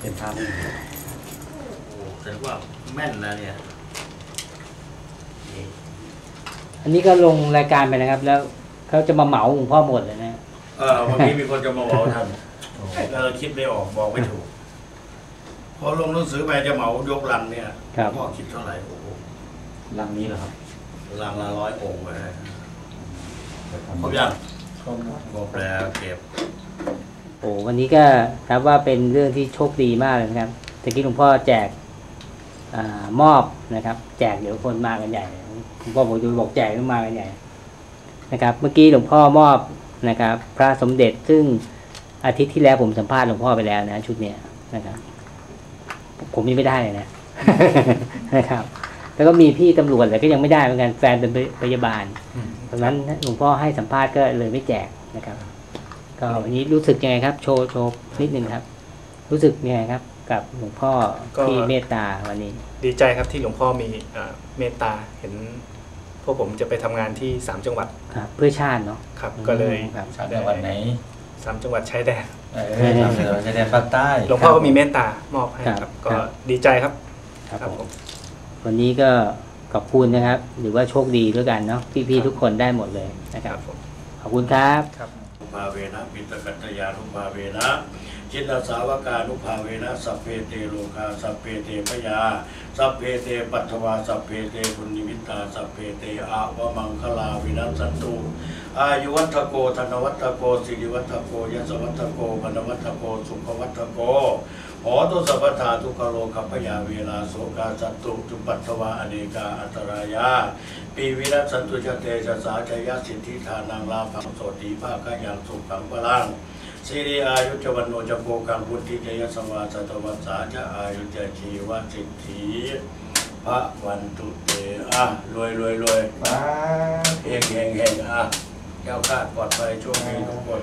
เป็นภาพนิ่งโอ้แสดงว่าแม่นนะเนี่ยนี่อันนี้ก็ลงรายการไปนะครับ แล้วเขาจะมาเหมาหลวงพ่อหมดเลยนะเออวันนี้มีคนจะมาบอกท่านแล้วเราคิดไม่ออกบอกไม่ถูก พอลงหนังสือไปจะเหมายกลังเนี่ยครับพ่อคิดเท่าไหร่โอ้โหลังนี้เหรอครับลังละร้อยองค์เลยเดี๋ยวครทำบยังครบแล้วครบแล้วเก็บ โอ้วันนี้ก็นับว่าเป็นเรื่องที่โชคดีมากเลยนะครับตะกี้หลวงพ่อแจกอมอบนะครับ แจกเดี๋ยวคนมากันใหญ่หลวงพ่อบอกจะบอกแจกต้องมากันใหญ่นะครับ เมื่อกี้หลวงพ่อมอบนะครับ พระสมเด็จซึ่งอาทิตย์ที่แล้วผมสัมภาษณ์หลวงพ่อไปแล้วนะชุดเนี้ยนะครับ ผมยังไม่ได้เลยนะนะครับ แล้วก็มีพี่ตำรวจแต่ก็ยังไม่ได้เหมือนกันแฟนเป็นพยาบาลอืมตอนนั้นหลวงพ่อให้สัมภาษณ์ก็เลยไม่แจกนะครับ ก็วันนี้รู้สึกยังไงครับ โชว์โชว์นิดนึงครับ รู้สึกยังไงครับ กับหลวงพ่อก็ที่เมตตาวันนี้ ดีใจครับที่หลวงพ่อมีเอ่อเมตตาเห็นพวกผมจะไปทำงานที่3จังหวัดครับเพื่อชาติเนาะครับ ก็เลยครับชาติจังหวัดไหนสามจังหวัดชายแดนเออทำจังหวัดชายแดนภาคใต้หลวงพ่อก็มีเมตตามอบให้ครับครับก็ครับดีใจครับครับครับผผมมวันนี้ก็ขอบคุณนะครับ หรือว่าโชคดีด้วยกันเนาะพี่ๆทุกคนได้หมดเลยนะคครัรับบผมขอบคุณครับครับนุ ภาเวนะปิตกัตยานุภาเวนะจิตตสาวกานุภาเวนะสัพเพเตโลกาสัพเพเตพยาสัพเพเตปัทวาสัพเพเตปุณิมิตาสัพเพเตอาวมังคลาวินัสตุอายุวัตโกธนวัตโกสิริวัตโกยสวัตโกพนวัตโกสุขวัตโก อตุสัพพทาทุกขโลกัปปยาเวลาโสกาสัตตุจุปัตถวาอเนกาอันตรายาปีวิรัตสันตุชเตชะสาชยสิทธิธานังลาภังโสติภาคยังสุขังพลังสิริอายุจวันโนจโกกังพุทธิเจยสวาสตวัสสาจะอายุจชีวสิทธิพระวันตุเตอะรวยรวยรวยว้าเฮงเฮงเฮงอะแก้วคลาดปลอดภัยโชคดีทุกคน